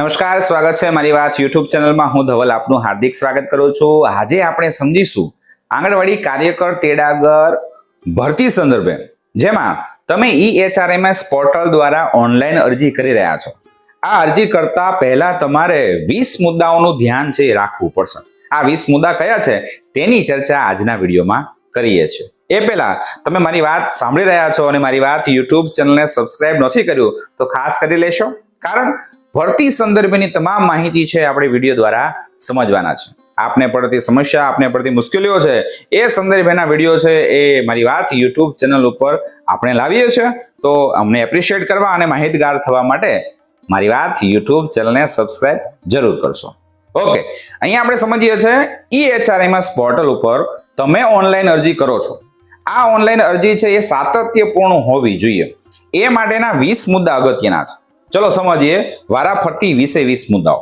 નમસ્કાર, સ્વાગત છે મારી વાત યુટ્યુબ ચેનલમાં. હું ધવલ આપનું હાર્દિક સ્વાગત કરું છું. આજે આપણે સમજીશું આંગણવાડી કાર્યકર તેડાગર ભરતી સંદર્ભે. જેમાં તમે ઈ એચઆરએમએસ પોર્ટલ દ્વારા ઓનલાઈન અરજી કરી રહ્યા છો. આ અરજી કરતા પહેલા તમારે વીસ મુદ્દાઓનું ધ્યાન છે રાખવું પડશે. આ વીસ મુદ્દા કયા છે તેની ચર્ચા આજના વિડીયોમાં કરીએ છીએ. એ પહેલા તમે મારી વાત સાંભળી રહ્યા છો અને મારી વાત યુટ્યુબ ચેનલને સબસ્ક્રાઇબ નથી કર્યું, તો ખાસ કરી લેશો. કારણ ભરતી સંદર્ભેની તમામ માહિતી છે આપણે વીડિયો દ્વારા સમજવાના છે. આપને પડતી સમસ્યા, આપને પડતી મુશ્કેલીઓ છે, એ સંદર્ભેના વીડિયો છે એ મારી વાત યુટ્યુબ ચેનલ ઉપર આપણે લાવીએ છીએ. તો અમને એપ્રિશિએટ કરવા અને માહિતગાર થવા માટે મારી વાત યુટ્યુબ ચેનલને સબસ્ક્રાઇબ જરૂર કરશો. ઓકે અહીંયા આપણે સમજીએ છીએ ઈ એચઆરએમએસ પોર્ટલ ઉપર તમે ઓનલાઈન અરજી કરો છો. આ ઓનલાઈન અરજી છે એ સાતત્યપૂર્ણ હોવી જોઈએ. એ માટેના વીસ મુદ્દા અગત્યના છે. ચલો સમજીએ વારાફરતી વીસે વીસ મુદ્દાઓ.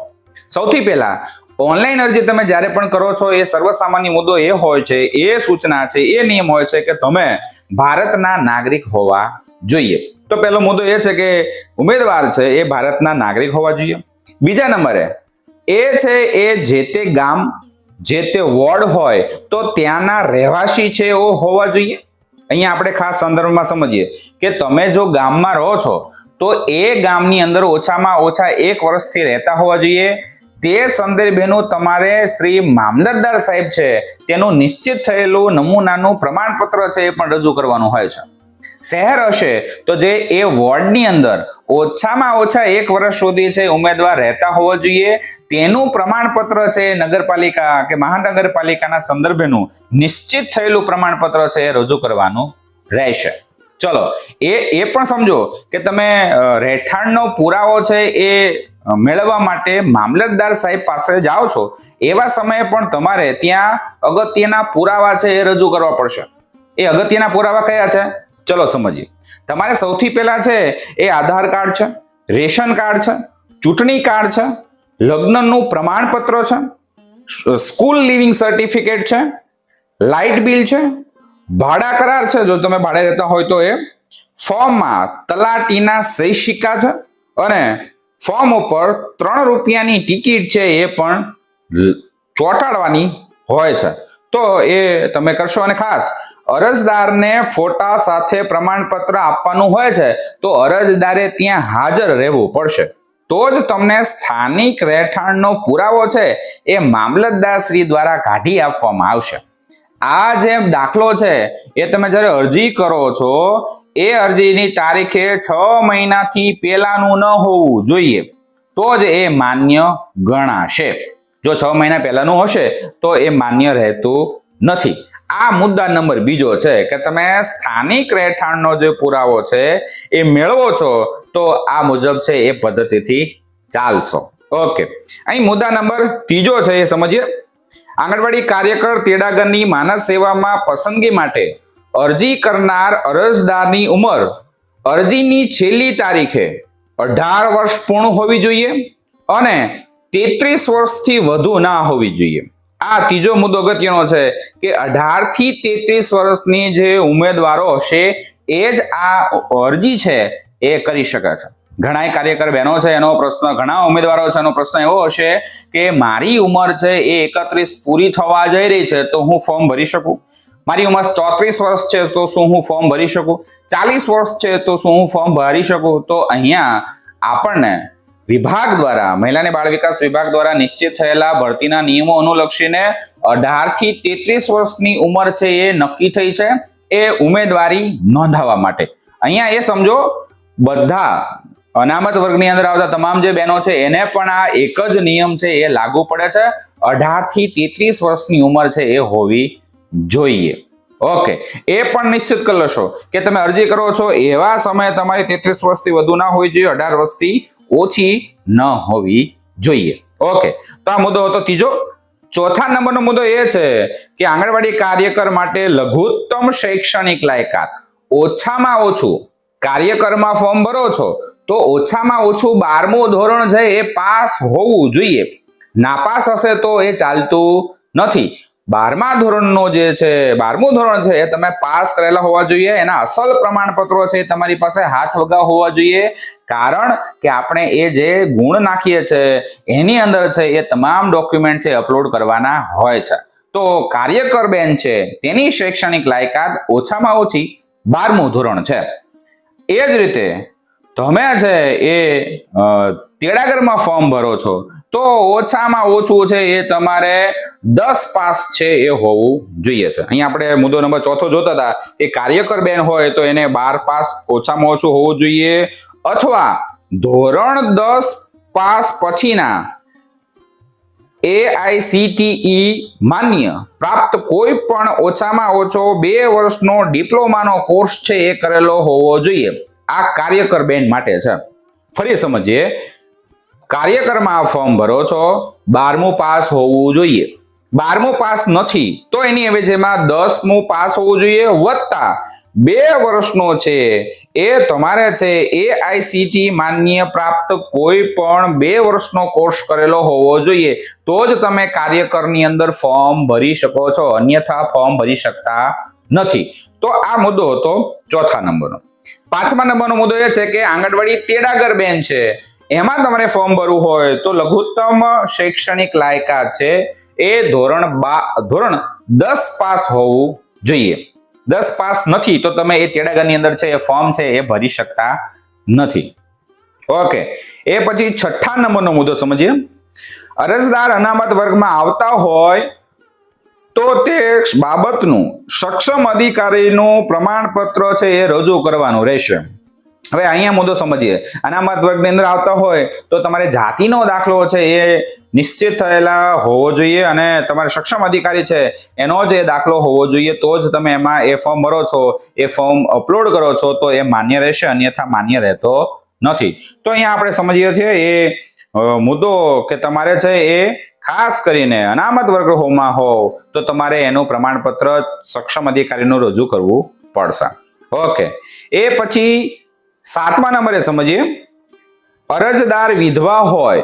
સૌથી પહેલા, ઓનલાઈન અરજી તમે જ્યારે પણ કરો છો, એ સર્વસામાન્ય મુદ્દો એ હોય છે, એ સૂચના છે, એ નિયમ હોય છે કે તમે ભારતના નાગરિક હોવા જોઈએ. તો પહેલો મુદ્દો એ છે કે ઉમેદવાર છે એ ભારતના નાગરિક હોવા જોઈએ. બીજા નંબરે, એ છે એ જે તે ગામ, જે તે વોર્ડ હોય, તો ત્યાંના રહેવાસી છે એવો હોવા જોઈએ. અહીંયા આપણે ખાસ સંદર્ભમાં સમજીએ કે તમે જો ગામમાં રહો છો તો એ ગામની અંદર ઓછામાં ઓછા એક વર્ષથી રહેતા હોવા જોઈએ. તે સંદર્ભેનું તમારે શ્રી મામલતદાર સાહેબ છે, તેનું નિશ્ચિત થયેલું નમૂનાનું પ્રમાણપત્ર છે એ પણ રજૂ કરવાનું હોય છે. શહેર હશે તો જે એ વોર્ડની અંદર ઓછામાં ઓછા એક વર્ષ સુધી છે ઉમેદવાર રહેતા હોવા જોઈએ. તેનું પ્રમાણપત્ર છે નગરપાલિકા કે મહાનગરપાલિકાના સંદર્ભેનું નિશ્ચિત થયેલું પ્રમાણપત્ર છે એ રજૂ કરવાનું રહેશે. ચલો, એ એ પણ સમજો કે તમે રહેઠાણનો પુરાવો છે એ મેળવવા માટે મામલતદાર સાહેબ પાસે જાઓ છો, એવા સમયે પણ તમારે ત્યાં અગત્યના પુરાવા છે એ રજૂ કરવા પડશે. એ અગત્યના પુરાવા કયા છે? ચલો સમજીએ. તમારે સૌથી પહેલા છે એ આધાર કાર્ડ છે, રેશન કાર્ડ છે, ચૂંટણી કાર્ડ છે, લગ્નનું પ્રમાણપત્ર છે, સ્કૂલ લિવિંગ સર્ટિફિકેટ છે, લાઇટ બિલ છે ભાડા કરાર છે, જો તમે ભાડે રહેતા હોય તો એ ફોર્મમાં તલાટીના સહી સિક્કા છે અને ફોર્મ ઉપર ત્રણ રૂપિયાની ટિકિટ છે એ પણ ચોંટાડવાની હોય છે. તો એ તમે કરશો અને ખાસ અરજદારને ફોટા સાથે પ્રમાણપત્ર આપવાનું હોય છે, તો અરજદારે ત્યાં હાજર રહેવું પડશે. તો જ તમને સ્થાનિક રહેઠાણનો પુરાવો છે એ મામલતદારશ્રી દ્વારા કાઢી આપવામાં આવશે. આ જે દાખલો છે, એ તમે જ્યારે અરજી કરો છો, એ અરજીની તારીખે છ મહિનાથી પહેલાનું ન હોવું જોઈએ. તો જ એ માન્ય ગણાશે. જો છ મહિના પહેલાનું હશે, તો એ માન્ય રહેતું નથી. આ મુદ્દા નંબર બીજો છે કે તમે સ્થાનિક રહેઠાણનો જે પુરાવો છે, એ મેળવો છો, તો આ મુજબ છે, એ પદ્ધતિથી ચાલશો. ઓકે. અહીં મુદ્દા નંબર ત્રીજો છે, એ સમજીએ. આંગણવાડી કાર્યકર તેડાગરની માનવ સેવામાં પસંદગી માટે અરજી કરનાર અરજદારની ઉંમર અરજીની છેલ્લી તારીખે અઢાર વર્ષ પૂર્ણ હોવી જોઈએ અને તેત્રીસ વર્ષથી વધુ ના હોવી જોઈએ. આ ત્રીજો મુદ્દો અગત્યનો છે કે અઢારથી તેત્રીસ વર્ષની જે ઉમેદવારો હશે એ જ આ અરજી છે એ કરી શકે છે. ઘણા કાર્યકર બહેનો છે, એનો પ્રશ્ન, ઘણા ઉમેદવારો છે, એનો પ્રશ્ન એવો હશે કે મારી ઉંમર છે એ એકત્રીસ પૂરી થવા જઈ રહી છે, તો હું ફોર્મ ભરી શકું? મારી ઉંમર ચોત્રીસ વર્ષ છે, તો શું હું ફોર્મ ભરી શકું? ચાલીસ વર્ષ છે, તો શું હું ફોર્મ ભરી શકું? તો અહીંયા આપણને વિભાગ દ્વારા, મહિલા અને બાળ વિકાસ વિભાગ દ્વારા નિશ્ચિત થયેલા ભરતીના નિયમો અનુલક્ષીને અઢારથી તેત્રીસ વર્ષની ઉંમર છે એ નક્કી થઈ છે, એ ઉમેદવારી નોંધાવવા માટે. અહીંયા એ સમજો, બધા અનામત વર્ગની અંદર આવતા તમામ જે બહેનો છે, એને પણ આ એક જ નિયમ છે, એ લાગુ પડે છે. અઢારથી તેત્રીસ વર્ષની ઉંમર છે, એ હોવી જોઈએ. ઓકે. એ પણ નિશ્ચિત કરી લેશો કે તમે અરજી કરો છો, એવા સમયે તમારી તેત્રીસ વર્ષથી વધુ ના હોવી જોઈએ, અઢાર વર્ષથી ઓછી ન હોવી જોઈએ. ઓકે. તો આ મુદ્દો હતો ત્રીજો. ચોથા નંબરનો મુદ્દો એ છે કે આંગણવાડી કાર્યકર માટે લઘુત્તમ શૈક્ષણિક લાયકાત. ઓછામાં ઓછું કાર્યકરમાં ફોર્મ ભરો છો તો ઓછામાં ઓછું બારમું ધોરણ છે એ પાસ હોવું જોઈએ. નાપાસ હશે તો એ ચાલતું નથી. બારમા ધોરણનો જે છે, બારમું ધોરણ છે એ તમે પાસ કરેલા હોવા જોઈએ. એના અસલ પ્રમાણપત્રો છે તમારી પાસે હાથ વગા હોવા જોઈએ. કારણ કે આપણે એ જે ગુણ નાખીએ છે, એની અંદર છે એ તમામ ડોક્યુમેન્ટ છે અપલોડ કરવાના હોય છે. તો કાર્યકર બેન છે, તેની શૈક્ષણિક લાયકાત ઓછામાં ઓછી બારમું ધોરણ છે. એ જ રીતે તમે છે એ તેડાગરમાં ફોર્મ ભરો છો. તો ઓછામાં ઓછું છે એ તમારે દસ પાસ છે એ હોવું જોઈએ છે. અહીંયા આપણે મુદ્દો નંબર ચોથો જોતા હતા. કે કાર્યકર બેન હોય તો એને બાર પાસ ઓછામાં ઓછું હોવું જોઈએ. અથવા ધોરણ દસ પાસ પછીના એઆઈસીટીઈ માન્ય પ્રાપ્ત કોઈ પણ ઓછામાં ઓછો બે વર્ષનો ડિપ્લોમાનો કોર્સ છે એ કરેલો હોવો જોઈએ. આ કાર્યકર બેન માટે છે. ફરી સમજીએ. કાર્યકરમાં આ ફોર્મ ભરો છો. બારમું પાસ હોવું જોઈએ. બારમું પાસ નથી, તો એની હવે જેમાં દસમું પાસ હોવું જોઈએ વત્તા બે વર્ષનો છે. એ તમારે છે એ આઈસીટી માન્ય પ્રાપ્ત કોઈ પણ બે વર્ષનો કોર્સ કરેલો હોવો જોઈએ. તો જ તમે કાર્યકરની અંદર ફોર્મ ભરી શકો છો. અન્યથા ફોર્મ ભરી શકતા નથી. તો આ મુદ્દો હતો ચોથા નંબરનો. પાંચમા નંબરનો મુદ્દો એ છે કે આંગણવાડી તેડાગર બેન છે. એમાં તમારે ફોર્મ ભરવું હોય તો લઘુત્તમ શૈક્ષણિક લાયકાત છે એ ધોરણ બા, ધોરણ દસ પાસ હોવું જોઈએ. દસ પાસ નથી તો તમે એ તેડાગરની અંદર છે, એ ફોર્મ છે એ ભરી શકતા નથી. ઓકે. એ પછી છઠ્ઠા નંબરનો મુદ્દો સમજીએ. અરજદાર અનામત વર્ગમાં આવતા હોય તો તે બાબતનું સક્ષમ અધિકારીનું પ્રમાણપત્ર છે એ રજૂ કરવાનું રહેશે. હવે અહીંયા મુદ્દો સમજીએ. અનામત વર્ગની અંદર આવતા હોય તો તમારે જાતિનો દાખલો છે એ નિશ્ચિત થયેલા હોવો જોઈએ અને તમારે સક્ષમ અધિકારી છે એનો જ એ દાખલો હોવો જોઈએ. તો જ તમે એમાં એ ફોર્મ ભરો છો, એ ફોર્મ અપલોડ કરો છો, તો એ માન્ય રહેશે, અન્યથા માન્ય રહેતો નથી. તો અહીંયા આપણે સમજીએ છીએ એ મુદ્દો કે તમારે છે એ ખાસ કરીને અનામત વર્ગમાં હોવ, તો તમારે એનું પ્રમાણપત્ર સક્ષમ અધિકારીનું રજૂ કરવું પડશે. ઓકે. એ પછી સાતમા નંબરે સમજીએ. અરજદાર વિધવા હોય,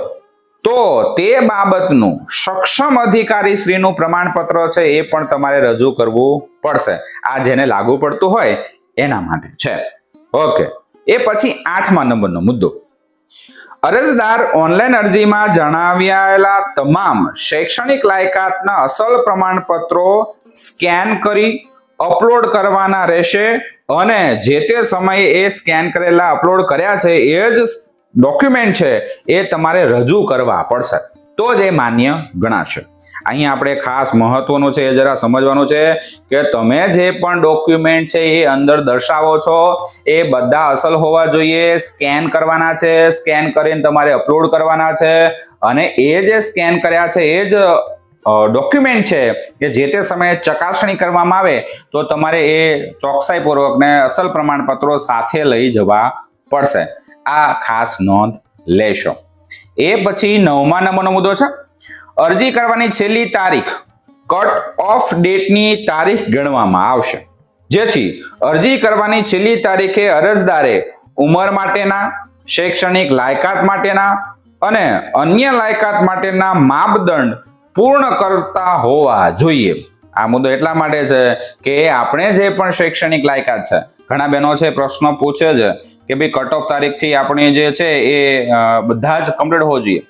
તો તે બાબતનું સક્ષમ અધિકારી શ્રીનું પ્રમાણપત્ર છે એ પણ તમારે રજૂ કરવું પડશે. આ જેને લાગુ પડતું હોય, એના માટે છે. ઓકે. એ પછી આઠમા નંબરનો મુદ્દો. અરજદાર ઓનલાઈન અરજીમાં જણાવ્યાયેલા તમામ શૈક્ષણિક લાયકાતના અસલ પ્રમાણપત્રો સ્કેન કરી અપલોડ કરવાના રહેશે અને જે તે સમયે એ સ્કેન કરેલા અપલોડ કર્યા છે એ જ ડોક્યુમેન્ટ છે એ તમારે રજૂ કરવા પડશે. તો જ એ માન્ય ગણાશે. અહીં આપણે ખાસ મહત્વનું છે, એ જરા સમજવાનું છે કે તમે જે પણ ડોક્યુમેન્ટ છે એ અંદર દર્શાવો છો, એ બધા અસલ હોવા જોઈએ સ્કેન કરવાના છે સ્કેન કરીને તમારે અપલોડ કરવાના છે અને એ જે સ્કેન કર્યા છે, એ જ ડોક્યુમેન્ટ છે કે જે તે સમયે ચકાસણી કરવામાં આવે તો તમારે એ ચોકસાઈપૂર્વકને અસલ પ્રમાણપત્રો સાથે લઈ જવા પડશે. આ ખાસ નોંધ લેશો. એ પછી નવમા નંબરનો મુદ્દો છે. અરજી કરવાની છેલ્લી તારીખ કટ ઓફ ડેટની તારીખ ગણવામાં આવશે. જેથી અરજી કરવાની છેલ્લી તારીખે અરજદારે ઉંમર માટેના, શૈક્ષણિક લાયકાત માટેના અને અન્ય લાયકાત માટેના માપદંડ પૂર્ણ કરતા હોવા જોઈએ. આ મુદ્દો એટલા માટે છે કે આપણે જે પણ શૈક્ષણિક લાયકાત છે, ઘણા બહેનો છે પ્રશ્નો પૂછે છે કે ભાઈ કટ ઓફ તારીખથી આપણે જે છે એ બધા જ કમ્પ્લીટ હોવો જોઈએ.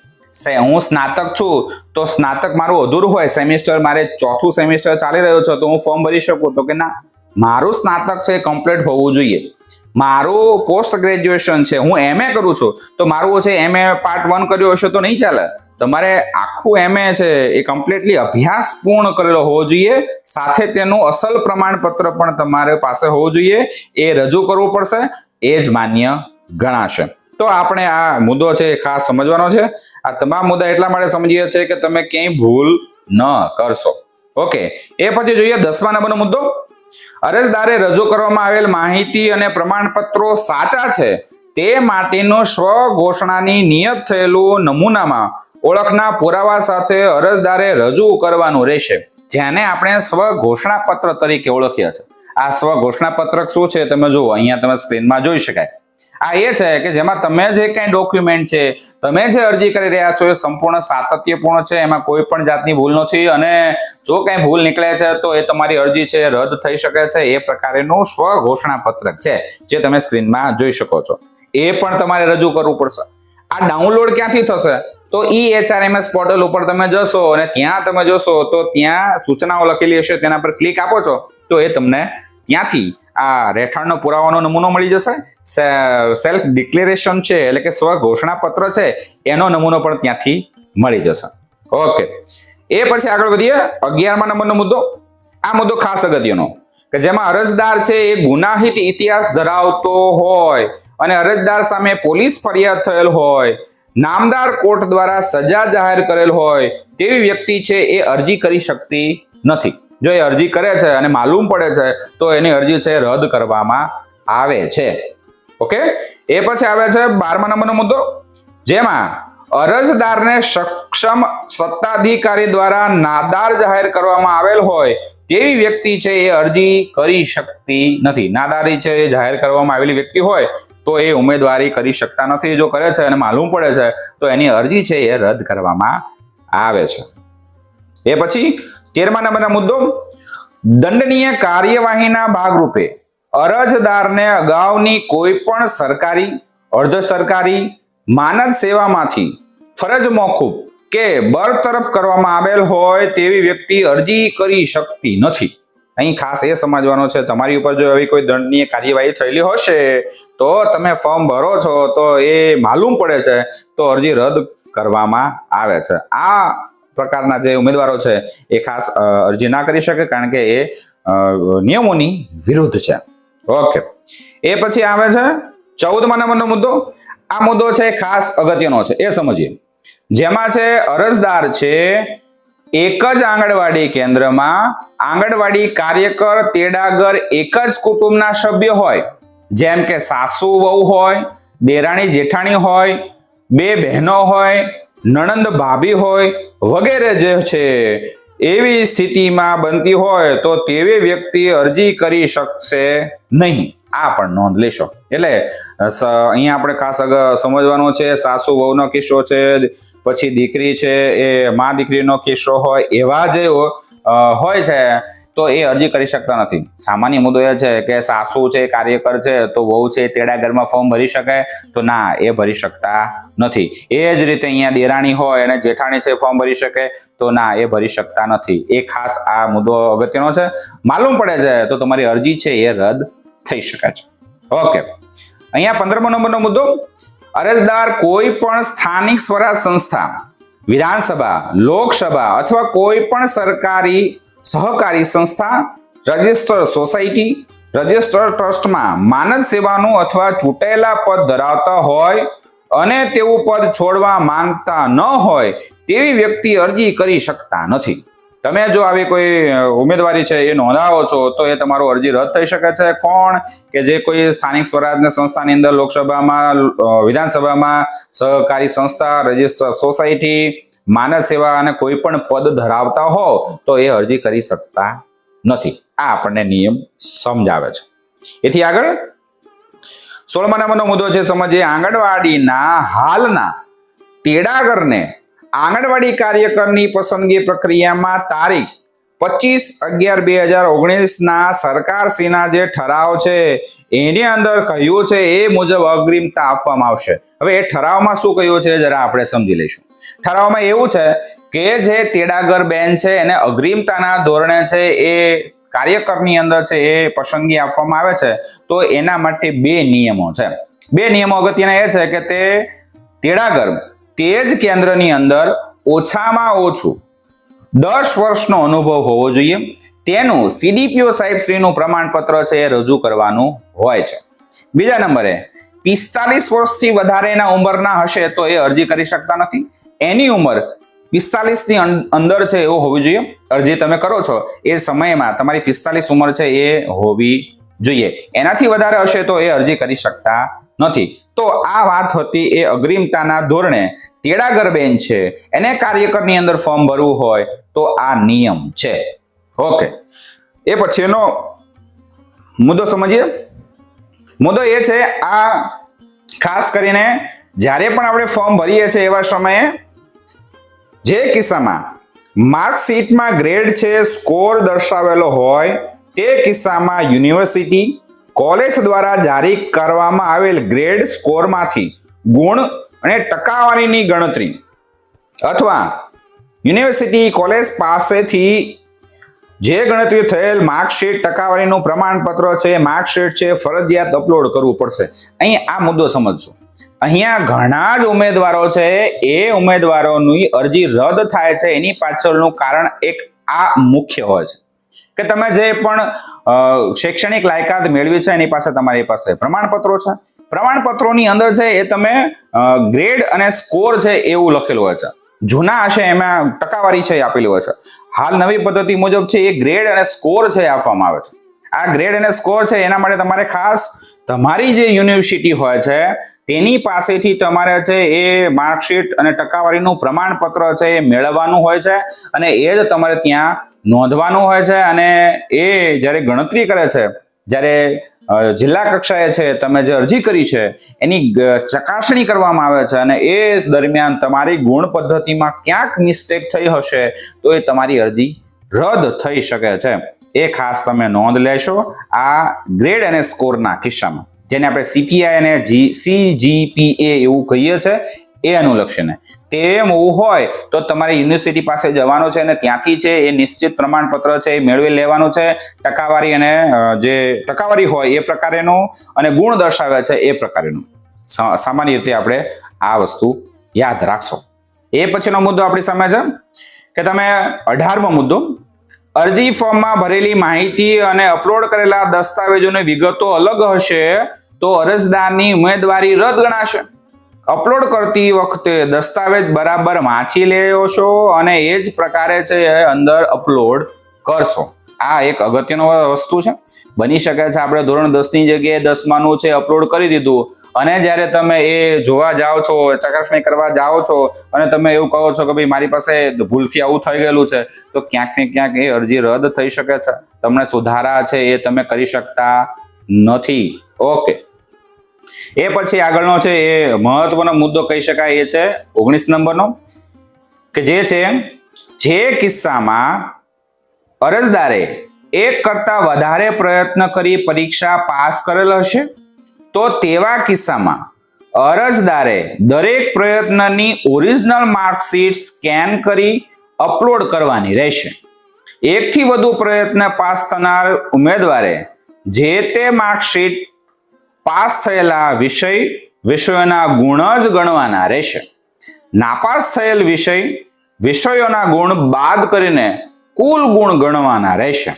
હું સ્નાતક છું, તો સ્નાતક મારું અધૂરું હોય. સેમિસ્ટર મારે ચોથું સેમિસ્ટર ચાલી રહ્યો છે, તો હું ફોર્મ ભરી શકું? તો કે ના, મારું સ્નાતક છે કમ્પ્લીટ હોવું જોઈએ. મારું પોસ્ટ ગ્રેજ્યુએશન છે, હું એમએ કરું છું. તો મારું છે એમએ પાર્ટ વન કર્યો હશે તો નહીં ચાલે? તમારે આખું એમએ છે એ કમ્પ્લીટલી અભ્યાસ પૂર્ણ કરેલો હોવો જોઈએ. સાથે તેનું અસલ પ્રમાણપત્ર પણ તમારે પાસે હોવું જોઈએ. એ રજૂ કરવું પડશે. એ જ માન્ય ગણાશે. તો આપણે આ મુદ્દો છે એ ખાસ સમજવાનો છે. આ તમામ મુદ્દા એટલા માટે સમજીએ છીએ કે તમે ક્યાંય ભૂલ ન કરશો. ઓકે, એ પછી જોઈએ દસમા નંબરનો મુદ્દો. અરજદારે રજૂ કરવામાં આવેલ માહિતી અને પ્રમાણપત્રો સાચા છે? તે માટેનું સ્વ ઘોષણાની નિયત થયેલું નમૂનામાં ઓળખના પુરાવા સાથે અરજદારે રજૂ કરવાનું રહેશે. જેને આપણે સ્વ ઘોષણા પત્ર તરીકે ઓળખીએ છીએ. આ સ્વ ઘોષણા પત્રક શું છે તમે જુઓ, અહીંયા તમે સ્ક્રીનમાં જોઈ શકાય. આ એ છે કે જેમાં તમે જે કઈ ડોક્યુમેન્ટ છે, તમે જે અરજી કરી રહ્યા છો એ સંપૂર્ણ સાતત્યપૂર્ણ છે, એમાં કોઈ પણ જાતની ભૂલ નથી અને જો કઈ ભૂલ નીકળે છે તો એ તમારી અરજી છે, રદ થઈ શકે છે, એ પ્રકારેનું સ્વ ઘોષણા પત્રક છે, જે તમે સ્ક્રીનમાં જોઈ શકો છો. એ પણ તમારે રજૂ કરવું પડશે. આ ડાઉનલોડ ક્યાંથી થશે? તો ઈ એચઆરએમએસ પોર્ટલ ઉપર તમે જશો અને ત્યાં તમે જોશો તો ત્યાં સૂચનાઓ લખેલી હશે, તેના પર ક્લિક આપો છો, તો એ તમને ત્યાંથી આ રહેઠાણનો પુરાવાનો નમૂનો મળી જશે. સેલ્ફ ડિક્લેરેશન છે, એટલે કે સ્વ ઘોષણા પત્ર છે, એનો નમૂનો પણ ત્યાંથી મળી જશે. ઓકે. એ પછી આગળ વધીએ, અગિયારમા નંબરનો મુદ્દો. આ મુદ્દો ખાસ અગત્યનો, કે જેમાં અરજદાર છે એ ગુનાહિત ઇતિહાસ ધરાવતો હોય અને અરજદાર સામે પોલીસ ફરિયાદ થયેલ હોય, નામદાર કોર્ટ દ્વારા સજા જાહેર કરેલ હોય, તેવી વ્યક્તિ છે એ અરજી કરી શકતી નથી. જો એ અરજી કરે છે અને માલુમ પડે છે, તો એની અરજી છે રદ કરવામાં આવે છે. ઓકે? એ પછી આવે છે બારમા નંબરનો મુદ્દો. જેમાં અરજદારને સક્ષમ સત્તાધિકારી દ્વારા નાદાર જાહેર કરવામાં આવેલ હોય તેવી વ્યક્તિ છે એ અરજી કરી શકતી નથી. નાદારી છે એ જાહેર કરવામાં આવેલી વ્યક્તિ હોય તો એ ઉમેદવારી કરી શકતા નથી. જો કરે છે અને માલુમ પડે છે, તો એની અરજી છે એ રદ કરવામાં આવે છે. એ પછી તેરમા નંબરનો મુદ્દો. દંડનીય કાર્યવાહીના ભાગરૂપે અરજદારને અગાઉની કોઈ પણ સરકારી અર્ધ સરકારી માનદ સેવામાંથી ફરજ મોકૂફ કે બરતરફ કરવામાં આવેલ હોય તેવી વ્યક્તિ અરજી કરી શકતી નથી. અહીં ખાસ એ સમજવાનો છે, તમારી ઉપર જો એવી કોઈ દંડનીય કાર્યવાહી થયેલી હશે, તો તમે ફોર્મ ભરો છો, તો એ માલુમ પડે છે, તો અરજી રદ કરવામાં આવે છે. આ પ્રકારના જે ઉમેદવારો છે, એ ખાસ અરજી ના કરી શકે કારણ કે એ નિયમોની વિરુદ્ધ છે. ઓકે. એ પછી આવે છે ચૌદમા નંબરનો મુદ્દો. આ મુદ્દો છે ખાસ અગત્યનો છે. એ સમજીએ. જેમાં છે, અરજદાર છે એક જ આંગણવાડી કેન્દ્રમાં આંગણવાડી કાર્યકર તેડાગર એક જ કુટુંબના સભ્ય હોય. જેમ કે સાસુ, વહુ હોય, દેરાણી, જેઠાણી હોય, બે બહેનો હોય નણંદ ભાભી હોય વગેરે જે છે, એવી સ્થિતિમાં બનતી હોય તો તેવી વ્યક્તિ અરજી કરી શકશે નહીં. આ પણ નોંધ લેશો. એટલે અહીંયા આપણે ખાસ સમજવાનું છે, સાસુ વહુનો કિસ્સો છે, પછી દીકરી છે, એ મા દીકરીનો કિસ્સો હોય, એવા જે હોય છે. તો એ અરજી કરી શકતા નથી. સામાન્ય મુદ્દો એ છે કે સાસુ છે, કાર્યકર છે, તો વહુ છે, તેડા તેડાગરમાં ફોર્મ ભરી શકે? તો ના, એ ભરી શકતા નથી. એ જ રીતે અહીંયા દેરાણી હોય અને જેઠાણી છે, ફોર્મ ભરી શકે? તો ના, એ ભરી શકતા નથી. એ ખાસ આ મુદ્દો અગત્યનો છે. માલુમ પડે છે, તો તમારી અરજી છે, એ રદ થઈ શકે છે. ઓકે. અહીંયા પંદરમો નંબરનો મુદ્દો. અરજદાર કોઈ પણ સ્થાનિક સ્વરાજ સંસ્થા, વિધાનસભા, લોકસભા અથવા કોઈ પણ સરકારી સહકારી સંસ્થા, રજિસ્ટર સોસાયટી, રજિસ્ટર ટ્રસ્ટમાં માનદ સેવાનું અથવા ચૂંટાયેલા પદ ધરાવતા હોય અને તેવું પદ છોડવા માંગતા ન હોય તેવી વ્યક્તિ અરજી કરી શકતા નથી. તમે જો આવી કોઈ ઉમેદવારી છે એ નોંધાવો છો, તો એ તમારો અરજી રદ થઈ શકે છે. કોણ કે જે કોઈ સ્થાનિક સ્વરાજની સંસ્થાની અંદર લોકસભામાં વિધાનસભામાં સહકારી સંસ્થા, રજિસ્ટર સોસાયટી માનવ સેવા અને કોઈ પણ પદ ધરાવતા હો, તો એ અરજી કરી શકતા નથી. આ આપણને નિયમ સમજાવે છે. એથી આગળ, સોળમા નંબરનો મુદ્દો છે સમજીએ, આંગણવાડીના હાલના તેડાગરને આંગણવાડી કાર્યકરની પસંદગી પ્રક્રિયામાં તારીખ પચીસ અગિયાર બે હજાર ઓગણીસના સરકારશ્રીના જે ઠરાવ છે, એની અંદર કહ્યું છે, એ મુજબ અગ્રિમતા આપવામાં આવશે. હવે એ ઠરાવમાં શું કહ્યું છે, જરા આપણે સમજી લઈશું. ઠરાવમાં એવું છે કે જે તેડાગર બેન છે, એને અગ્રિમતાના ધોરણે છે, એ કાર્યકરની અંદર છે, એ પસંદગી આપવામાં આવે છે, તો એના માટે બે નિયમો છે. બે નિયમો અગત્યના એ છે કે તે તેડાગર તે જ કેન્દ્રની અંદર ઓછામાં ઓછું દસ વર્ષનો અનુભવ હોવો જોઈએ. તેનું સીડીપીઓ સાહેબ શ્રીનું પ્રમાણપત્ર છે એ રજૂ કરવાનું હોય છે. બીજા નંબરે પિસ્તાલીસ વર્ષથી વધારેના ઉંમરના હશે તો એ અરજી કરી શકતા નથી. એની ઉંમર પિસ્તાલીસની અંદર છે એવું હોવી જોઈએ. અરજી તમે કરો છો એ સમયમાં તમારી પિસ્તાલીસ ઉંમર છે એ હોવી જોઈએ. એનાથી વધારે હશે તો એ અરજી કરી શકતા નથી. તો આ વાત હતી એ અગ્રિમતાના ધોરણે તેડાગર બેન છે. એને કાર્યકરની અંદર ફોર્મ ભરવું હોય તો આ નિયમ છે. ઓકે. એ પછીનો મુદ્દો સમજીએ. મુદ્દો એ છે આ ખાસ કરીને જ્યારે પણ આપણે ફોર્મ ભરીએ છીએ એવા સમયે જે કિસ્સામાં માર્કશીટમાં ગ્રેડ છે સ્કોર દર્શાવેલો હોય, તે કિસ્સામાં યુનિવર્સિટી કોલેજ દ્વારા જારી કરવામાં આવેલ ગ્રેડ સ્કોરમાંથી ગુણ અને ટકાવારીની ગણતરી અથવા યુનિવર્સિટી કોલેજ પાસેથી જે ગણતરી થયેલ માર્કશીટ ટકાવારીનું પ્રમાણપત્ર છે માર્કશીટ છે, ફરજિયાત અપલોડ કરવું પડશે. અહીં આ મુદ્દો સમજજો અહીંયા ઘણા જ ઉમેદવારો છે. એ ઉમેદવારોની અરજી રદ થાય છે. એની પાછળનું કારણ એક આ મુખ્ય હોય છે. કે તમે જે પણ શૈક્ષણિક લાયકાત મેળવી છે, એની પાસે તમારી પાસે પ્રમાણપત્રો છે. પ્રમાણપત્રોની અંદર છે, એ તમે ગ્રેડ અને સ્કોર છે, એવું લખેલું હોય છે. જૂના હશે, એમાં ટકાવારી છે, એ આપેલી હોય છે. હાલ નવી પદ્ધતિ મુજબ છે, એ ગ્રેડ અને સ્કોર છે આપવામાં આવે છે. આ ગ્રેડ અને સ્કોર છે, એના માટે તમારે ખાસ, તમારી જે યુનિવર્સિટી હોય છે તેની પાસેથી તમારે છે એ માર્કશીટ અને ટકાવારીનું પ્રમાણપત્ર છે એ મેળવવાનું હોય છે અને એ જ તમારે ત્યાં નોંધવાનું હોય છે અને એ જ્યારે ગણતરી કરે છે, જ્યારે જિલ્લા કક્ષાએ છે, તમે જે અરજી કરી છે, એની ચકાસણી કરવામાં આવે છે અને એ દરમિયાન તમારી ગુણ પદ્ધતિમાં ક્યાંક મિસ્ટેક થઈ હશે તો એ તમારી અરજી રદ થઈ શકે છે. એ ખાસ તમે નોંધ લેશો આ ગ્રેડ અને સ્કોરના કિસ્સામાં. જેને આપણે સીપીઆઈ અને જી સીજીપીએ એવું કહીએ છે, એ અનુલક્ષીને. તેમ એવું હોય તો તમારે યુનિવર્સિટી પાસે જવાનું છે અને ત્યાંથી છે એ નિશ્ચિત પ્રમાણપત્ર છે એ મેળવી લેવાનું છે. ટકાવારી અને જે ટકાવારી હોય એ પ્રકારેનું અને ગુણ દર્શાવે છે એ પ્રકારેનું. સા- સામાન્ય રીતે આપણે આ વસ્તુ યાદ રાખશો. એ પછીનો મુદ્દો આપણી સામે છે કે તમે અઢારમો મુદ્દો અરજી ફોર્મમાં ભરેલી માહિતી અને અપલોડ કરેલા દસ્તાવેજોની વિગતો અલગ હશે તો અરજદારની ઉમેદવારી રદ ગણાશે. અપલોડ કરતી વખતે દસ્તાવેજ બરાબર વાંચી લેશો અને એ જ પ્રકારે છે અંદર અપલોડ કરશો. આ એક અગત્યનો વસ્તુ છે. બની શકે છે આપણે ધોરણ દસની જગ્યાએ દસમાનું છે અપલોડ કરી દીધું અને જ્યારે તમે એ જોવા જાઓ છો, ચકાસણી કરવા જાઓ છો અને તમે એવું કહો છો કે ભાઈ મારી પાસે ભૂલથી આવું થઈ ગયેલું છે, તો ક્યાંક ને ક્યાંક એ અરજી રદ થઈ શકે છે. તમને સુધારા છે એ તમે કરી શકતા નથી. ઓકે. એ પછી આગળનો છે એ મહત્વનો મુદ્દો કહી શકાય એ છે ઓગણીસ નંબરનો, કે જે છે, જે કિસ્સામાં અરજદારે એક કરતા વધારે પ્રયત્ન કરી પરીક્ષા પાસ કરેલ હશે? તો તેવા કિસ્સામાં અરજદારે દરેક પ્રયત્નની ઓરિજિનલ માર્કશીટ સ્કેન કરી અપલોડ કરવાની રહેશે. એકથી વધુ પ્રયત્ન પાસ થનાર ઉમેદવારે જે તે માર્કશીટ પાસ થયેલા વિષય, વિષયોના ગુણ જ ગણવાના રહેશે. નાપાસ થયેલ વિષય, વિષયોના ગુણ બાદ કરીને કુલ ગુણ ગણવાના રહેશે.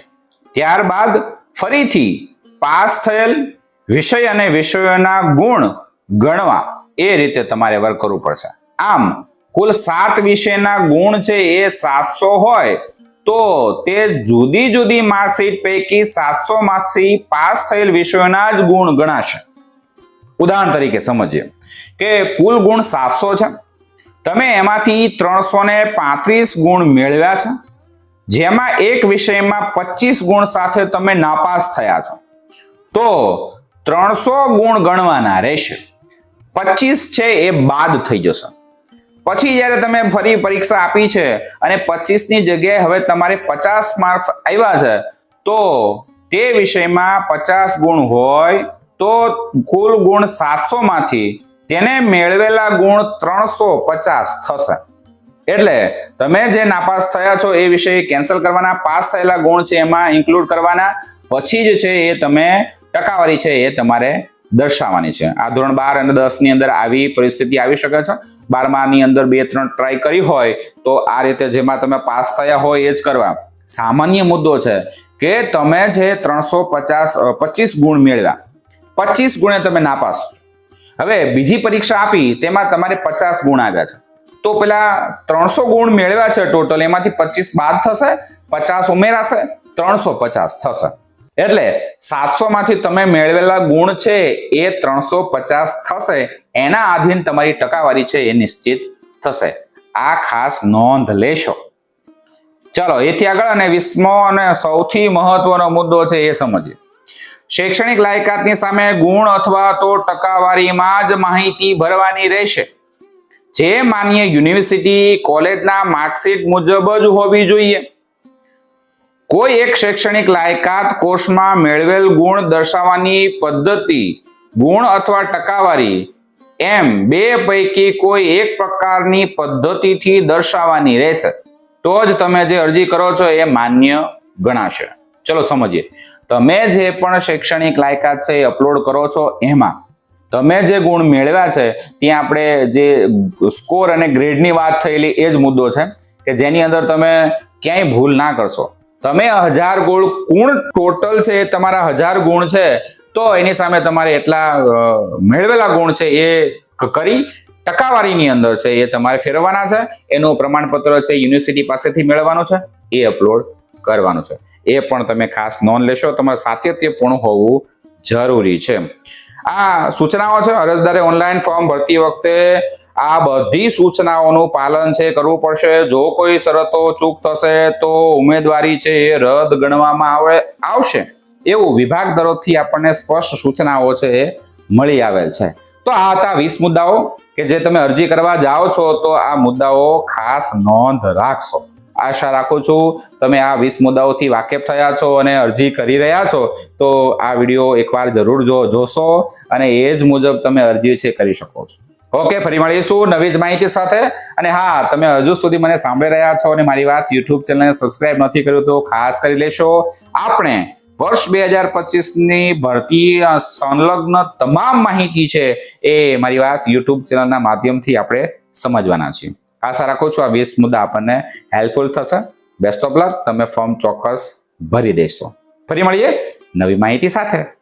ત્યારબાદ ફરીથી પાસ થયેલ વિષય અને વિષયોના ગુણ ગણવા એ રીતે તમારે વર્ક કરવું પડશે. આમ, કુલ સાત વિષયના ગુણ છે એ સાતસો હોય, તો તે જુદી જુદી માર્કશીટ પૈકી સાતસો માંથી પાસ થયેલ વિષયોના જ ગુણ ગણાશે. ઉદાહરણ તરીકે સમજીએ કે કુલ ગુણ સાતસો છે. તમે એમાંથી ત્રણસો ને પાંત્રીસ ગુણ મેળવ્યા છે. જેમાં એક વિષયમાં પચીસ ગુણ સાથે તમે નાપાસ થયા છો. તો ત્રણસો ગુણ ગણવાના રહેશે. પચીસ છે એ બાદ થઈ જશે. પછી જ્યારે તમે ફરી પરીક્ષા આપી છે અને પચીસની જગ્યાએ હવે તમારે પચાસ માર્ક્સ આવ્યા છે, તો તે વિષયમાં પચાસ ગુણ હોય તો કુલ ગુણ સાતસો માંથી તેને મેળવેલા ગુણ ત્રણસો પચાસ થશે. એટલે તમે જે નાપાસ થયા છો એ વિષય કેન્સલ કરવાના, પાસ થયેલા ગુણ છે એમાં ઇન્ક્લુડ કરવાના. પછી જ છે એ તમે ટકાવારી છે એ તમારે દર્શાવવાની છે. આ ધોરણ બાર અને દસની અંદર આવી પરિસ્થિતિ આવી શકે છે. બારમાની અંદર બે, ત્રણ ટ્રાય કરી હોય તો આ રીતે જેમાં તમે પાસ થયા હોય એ જ કરવા. સામાન્ય મુદ્દો છે કે તમે જે ત્રણસો પચાસ પચીસ ગુણ મેળવ્યા. પચીસ ગુણે તમે નાપાસ. હવે બીજી પરીક્ષા આપી, તેમાં તમારે પચાસ ગુણ આવ્યા છે. તો પેલા ત્રણસો ગુણ મેળવ્યા છે ટોટલ એમાંથી પચીસ બાદ થશે, પચાસ ઉમેરાશે, ત્રણસો પચાસ થશે. એટલે સાતસો માંથી તમે મેળવેલા ગુણ છે એ ત્રણસો પચાસ થશે, એના આધીન તમારી ટકાવારી છે એ નિશ્ચિત થશે. આ ખાસ નોંધ લેશો. ચલો, એથી આગળ અને વીસમો અને સૌથી મહત્વનો મુદ્દો છે એ સમજીએ. શૈક્ષણિક લાયકાતની સામે ગુણ અથવા તો ટકાવારીમાં જ માહિતી ભરવાની રહેશે. જે માન્ય યુનિવર્સિટી, કોલેજના માર્કશીટ મુજબ જ હોવી જોઈએ. કોઈ એક શૈક્ષણિક લાયકાત કોર્સમાં મેળવેલ ગુણ દર્શાવવાની પદ્ધતિ, ગુણ અથવા ટકાવારી, એમ બે પૈકી કોઈ એક પ્રકારની પદ્ધતિથી દર્શાવવાની રહેશે. તો જ તમે જે અરજી કરો છો એ માન્ય ગણાશે. ચલો સમજીએ. તમે જે પણ શૈક્ષણિક લાયકાત છે એ અપલોડ કરો છો એમાં તમે જે ગુણ મેળવ્યા છે, ત્યાં આપણે જે સ્કોર અને ગ્રેડની વાત થયેલી, એ જ મુદ્દો છે કે જેની અંદર તમે ક્યાંય ભૂલ ના કરશો. તમે હજાર ગુણ ગુણ ટોટલ છે એ તમારા હજાર ગુણ છે, તો એની સામે તમારે એટલા મેળવેલા ગુણ છે એ કરી ટકાવારીની અંદર છે એ તમારે ફેરવવાના છે. એનું પ્રમાણપત્ર છે યુનિવર્સિટી પાસેથી મેળવવાનું છે, એ અપલોડ કરવાનું છે. એ પણ તમે ખાસ નોંધ લેશો, તમારે સાતત્યપૂર્ણ હોવું જરૂરી છે. આ સૂચનાઓ છે અરજદારે ઓનલાઈન ફોર્મ ભરતી વખતે આ બધી સૂચનાઓનું પાલન છે, કરવું પડશે. જો કોઈ શરતો ચૂક થશે તો ઉમેદવારી છે એ રદ ગણવામાં આવે, આવશે. એવું વિભાગ તરફથી આપણને સ્પષ્ટ સૂચનાઓ છે એ મળી આવેલ છે. તો આ હતા વીસ મુદ્દાઓ કે જે તમે અરજી કરવા જાઓ છો તો આ મુદ્દાઓ ખાસ નોંધ રાખશો. આશા રાખું છું તમે આ વીસ મુદ્દાઓથી વાકેફ થયા છો અને અરજી કરી રહ્યા છો, તો આ વીડિયો એકવાર જરૂર જો, જોશો અને એ જ મુજબ તમે અરજી છે કરી શકો છો. ઓકે ફરી મળીશું નવી જ માહિતી સાથે અને હા, તમે હજુ સુધી મને સાંભળી રહ્યા છો અને મારી વાત યુટ્યુબ ચેનલને સબસ્ક્રાઇબ નથી કર્યું તો ખાસ કરી લેશો. આપણે વર્ષ બે હજાર પચીસની ભરતી સંલગ્ન તમામ માહિતી છે એ મારી વાત યુટ્યુબ ચેનલના માધ્યમથી આપણે સમજવાના છીએ. આશા રાખું છું આ વીસ મુદ્દા આપણને હેલ્પફુલ થશે. બેસ્ટ ઓફ લક તમે ફોર્મ ચોક્કસ ભરી દેશો. ફરી મળીએ. નવી માહિતી સાથે.